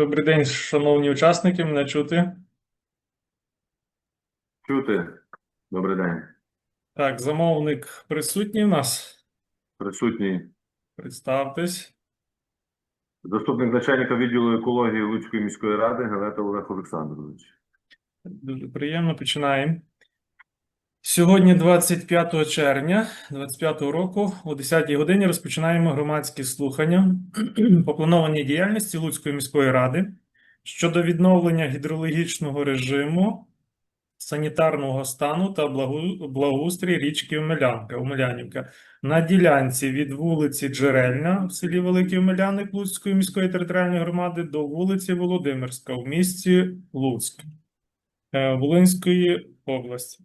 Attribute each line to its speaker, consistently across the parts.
Speaker 1: Добрий день, шановні учасники, мене чути.
Speaker 2: Чути. Добрий день.
Speaker 1: Так, замовник присутній у нас.
Speaker 2: Присутній
Speaker 1: Представтесь.
Speaker 2: заступник начальника відділу екології Луцької міської ради Галета Олег Олександрович.
Speaker 1: Дуже приємно. Починаємо. Сьогодні, 25 червня 25 року, о 10 годині розпочинаємо громадські слухання по планованій діяльності Луцької міської ради щодо відновлення гідрологічного режиму, санітарного стану та благоустрій річки Омелянка, Омелянівка на ділянці від вулиці Джерельна в селі Великий Омеляник Луцької міської територіальної громади до вулиці Володимирська в місті Луцьк е, Волинської області.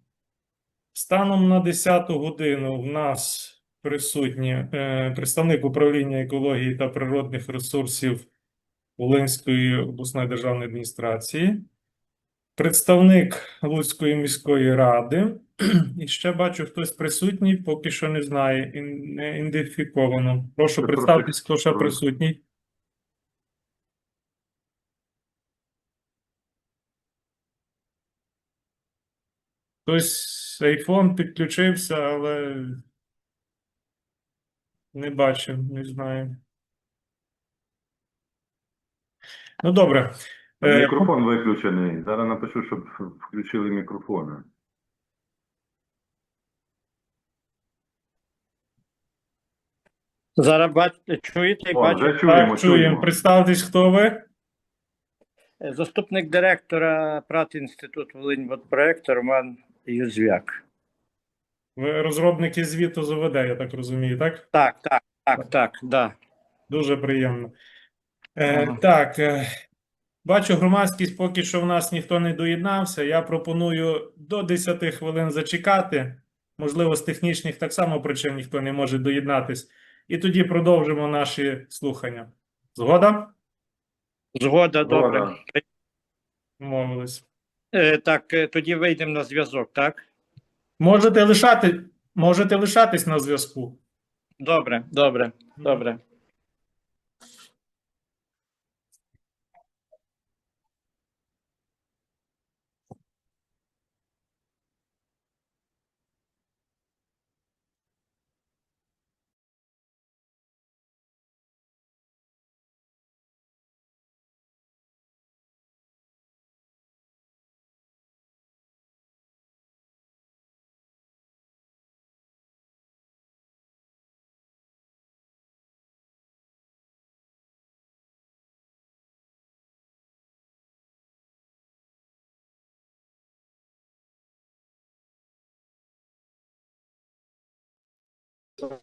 Speaker 1: Станом на 10 годину в нас присутні е, представник управління екології та природних ресурсів Волинської обласної державної адміністрації, представник Луцької міської ради, і ще бачу, хтось присутній, поки що не знає, не ідентифіковано. Прошу
Speaker 2: Це
Speaker 1: представтесь, хто ще присутній. Хтось айфон підключився, але не бачив, не знаю. Ну, добре. Е,
Speaker 2: Мікрофон виключений. Зараз напишу, щоб включили мікрофони.
Speaker 3: Зараз бачите, чуєте і
Speaker 2: О,
Speaker 3: бачите.
Speaker 2: вже чуємо,
Speaker 1: Так, чуємо.
Speaker 2: чуємо.
Speaker 1: Представтесь, хто ви?
Speaker 3: Заступник директора ПРАТ Інститут Волиньводпроекту Роман Юзвяк.
Speaker 1: Ви розробники звіту з ОВД, я так розумію, так?
Speaker 3: Так, так, так, так, да.
Speaker 1: Дуже приємно. Е, Так, е, бачу, громадськість поки що в нас ніхто не доєднався. Я пропоную до 10 хвилин зачекати. Можливо, з технічних так само причин ніхто не може доєднатись. І тоді продовжимо наші слухання. Згода?
Speaker 3: Згода, добре.
Speaker 1: Мовились.
Speaker 3: Е, Так, е, тоді вийдемо на зв'язок, так?
Speaker 1: Можете лишати, можете лишатись на зв'язку.
Speaker 3: Добре, добре, добре.
Speaker 1: So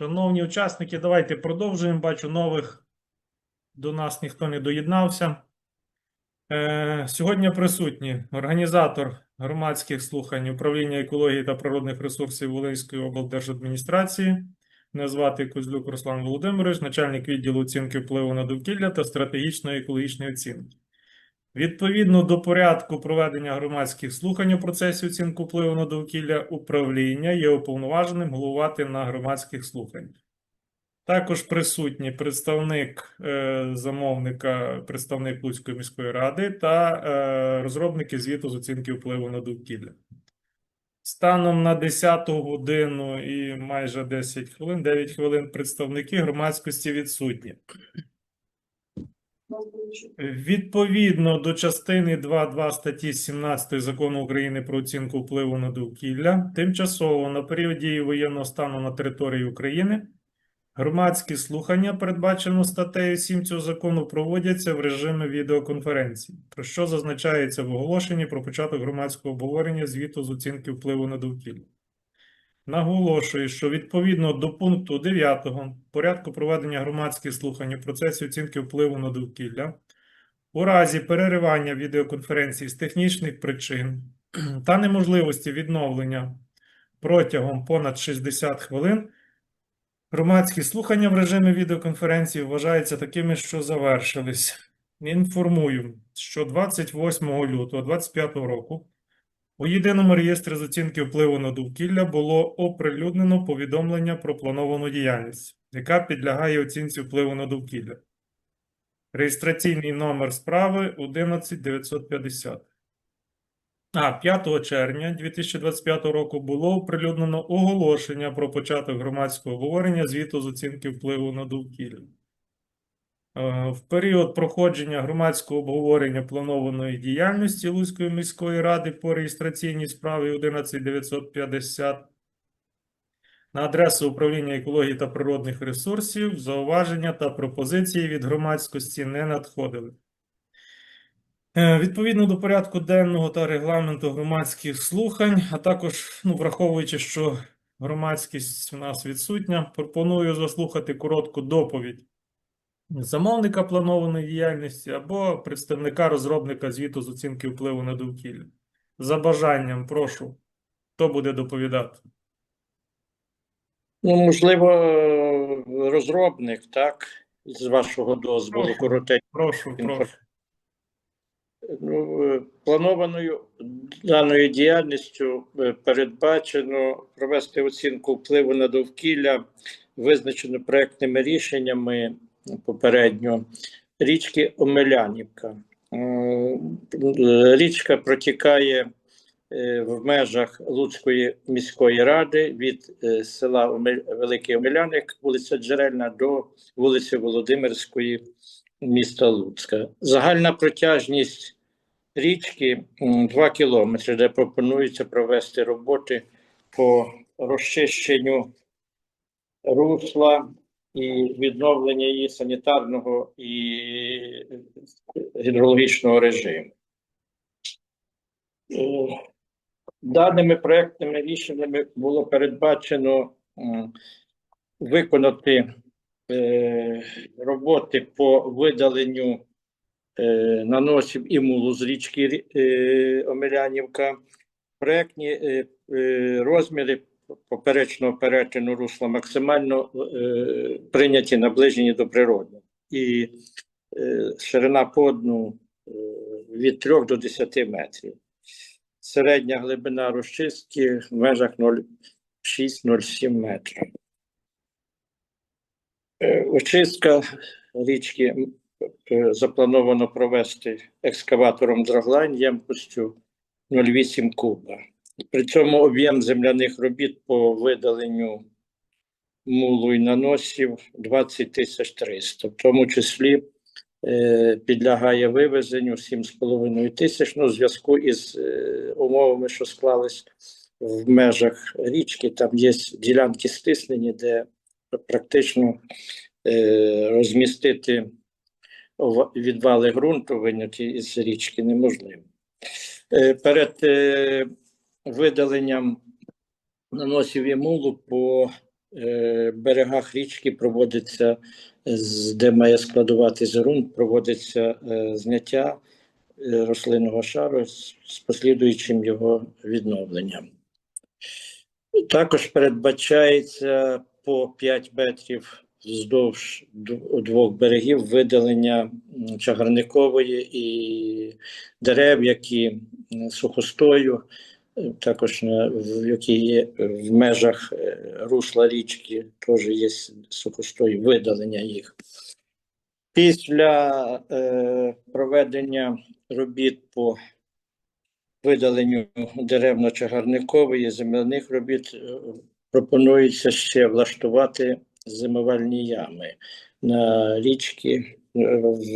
Speaker 1: Шановні учасники, давайте продовжуємо. Бачу, нових до нас ніхто не доєднався. Е, Сьогодні присутні організатор громадських слухань управління екології та природних ресурсів Волинської облдержадміністрації. Мене звати Козлюк Руслан Володимирович, начальник відділу оцінки впливу на довкілля та стратегічної екологічної оцінки. Відповідно до порядку проведення громадських слухань у процесі оцінки впливу на довкілля, управління є уповноваженим головувати на громадських слуханнях. Також присутні представник е, замовника, представник Луцької міської ради та е, розробники звіту з оцінки впливу на довкілля. Станом на 10 годину і майже 10 хвилин, 9 хвилин представники громадськості відсутні. Відповідно до частини 2.2 статті 17 Закону України про оцінку впливу на довкілля, тимчасово на період дії воєнного стану на території України громадські слухання, передбачено статтею 7 цього закону, проводяться в режимі відеоконференції, про що зазначається в оголошенні про початок громадського обговорення звіту з оцінки впливу на довкілля. Наголошую, що відповідно до пункту 9 порядку проведення громадських слухань у процесі оцінки впливу на довкілля, у разі переривання відеоконференції з технічних причин та неможливості відновлення протягом понад 60 хвилин, громадські слухання в режимі відеоконференції вважаються такими, що завершились. Інформую, що 28 лютого 2025 року у єдиному реєстрі з оцінки впливу на довкілля було оприлюднено повідомлення про плановану діяльність, яка підлягає оцінці впливу на довкілля. Реєстраційний номер справи 11950. А 5 червня 2025 року було оприлюднено оголошення про початок громадського обговорення звіту з оцінки впливу на довкілля. Е, В період проходження громадського обговорення планованої діяльності Луцької міської ради по реєстраційній справі 11950 на адресу управління екології та природних ресурсів зауваження та пропозиції від громадськості не надходили. Е, Відповідно до порядку денного та регламенту громадських слухань, а також ну, враховуючи, що громадськість у нас відсутня, пропоную заслухати коротку доповідь замовника планованої діяльності або представника розробника звіту з оцінки впливу на довкілля. За бажанням, прошу, хто буде доповідати?
Speaker 3: Ну, можливо, розробник, так, з вашого дозволу,
Speaker 1: Прошу.
Speaker 3: коротенько.
Speaker 1: Прошу, прошу.
Speaker 3: Ну, е, планованою даною діяльністю е, передбачено провести оцінку впливу на довкілля, визначено проектними рішеннями попередньо річки Омелянівка. Е, Річка протікає е, в межах Луцької міської ради від е, села Великий Омеляник, вулиця Джерельна до вулиці Володимирської міста Луцька. Загальна протяжність річки 2 кілометри, де пропонується провести роботи по розчищенню русла і відновлення її санітарного і гідрологічного режиму. Е, Даними проектними рішеннями було передбачено виконати е, роботи по видаленню е, наносів і мулу з річки Омелянівка. Проектні розміри поперечного перетину русла максимально е, прийняті наближені до природного. І е, ширина подну е, від 3 до 10 метрів. Середня глибина розчистки в межах 0,6-0,7 метрів. Е, Очистка річки е, заплановано провести екскаватором Драглайн ємкостю 0,8 куба. При цьому об'єм земляних робіт по видаленню мулу і наносів 20 тисяч 300, в тому числі е, підлягає вивезенню 7,5 тисяч, ну, в зв'язку із е, умовами, що склались в межах річки, там є ділянки стиснені, де практично е, розмістити відвали ґрунту виняті із річки неможливо. Перед видаленням наносів і мулу по е, берегах річки проводиться, де має складуватись ґрунт, проводиться е, зняття е, рослинного шару з, з послідуючим його відновленням. Також передбачається по 5 метрів вздовж дв- двох берегів видалення чагарникової і дерев, які сухостою, е, також на, в, які є в межах е, русла річки, теж є с- сухостой, видалення їх. Після е, проведення робіт по видаленню деревно-чагарникової земляних робіт е, пропонується ще влаштувати зимувальні ями на річки е,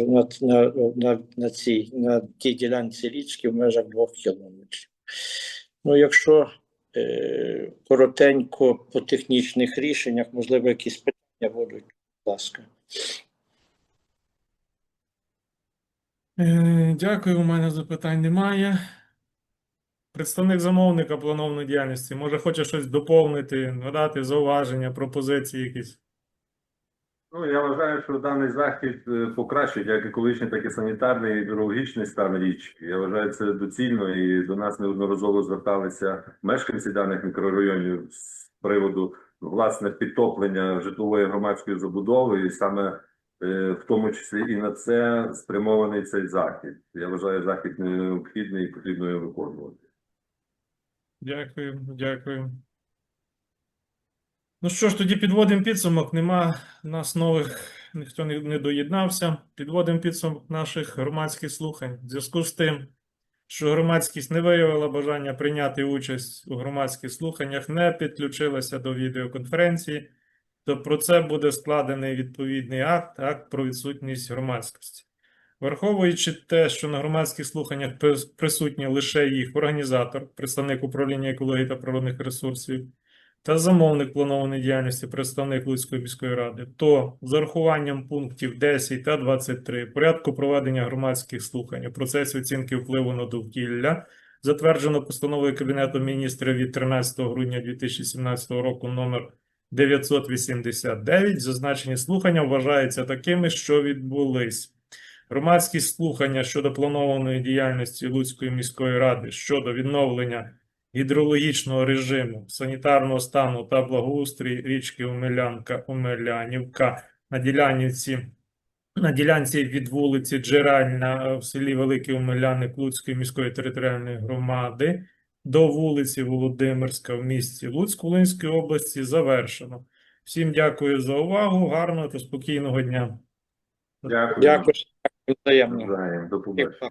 Speaker 3: на, на, на, на, цій, на тій ділянці річки в межах двох кілометрів. Ну, якщо е, коротенько по технічних рішеннях, можливо, якісь питання будуть, будь ласка.
Speaker 1: Е, Дякую, у мене запитань немає. Представник замовника планованої діяльності, може, хоче щось доповнити, надати зауваження, пропозиції якісь.
Speaker 2: Ну, я вважаю, що даний захід е, покращить як екологічний, так і санітарний і гідрологічний стан річки. Я вважаю це доцільно і до нас неодноразово зверталися мешканці даних мікрорайонів з приводу власне підтоплення житлової громадської забудови, і саме е, в тому числі і на це спрямований цей захід. Я вважаю захід необхідний і потрібно його виконувати.
Speaker 1: Дякую, дякую. Ну що ж, тоді підводимо підсумок. Нема нас нових, ніхто не, доєднався. Підводимо підсумок наших громадських слухань. В зв'язку з тим, що громадськість не виявила бажання прийняти участь у громадських слуханнях, не підключилася до відеоконференції, то про це буде складений відповідний акт, акт про відсутність громадськості. Враховуючи те, що на громадських слуханнях прис- присутній лише їх організатор, представник управління екології та природних ресурсів, та замовник планованої діяльності, представник Луцької міської ради, то з урахуванням пунктів 10 та 23 порядку проведення громадських слухань у процесі оцінки впливу на довкілля, затверджено постановою Кабінету міністрів від 13 грудня 2017 року номер 989, зазначені слухання вважаються такими, що відбулись. Громадські слухання щодо планованої діяльності Луцької міської ради щодо відновлення гідрологічного режиму, санітарного стану та благоустрій річки Омелянка, Омелянівка на ділянці, на ділянці від вулиці Джерельна е, в селі Великий Омеляник Луцької міської територіальної громади до вулиці Володимирська в місті Луцьк Волинської області завершено. Всім дякую за увагу, гарного та спокійного дня.
Speaker 2: Дякую.
Speaker 3: Дякую, взаємно.
Speaker 2: До побачення.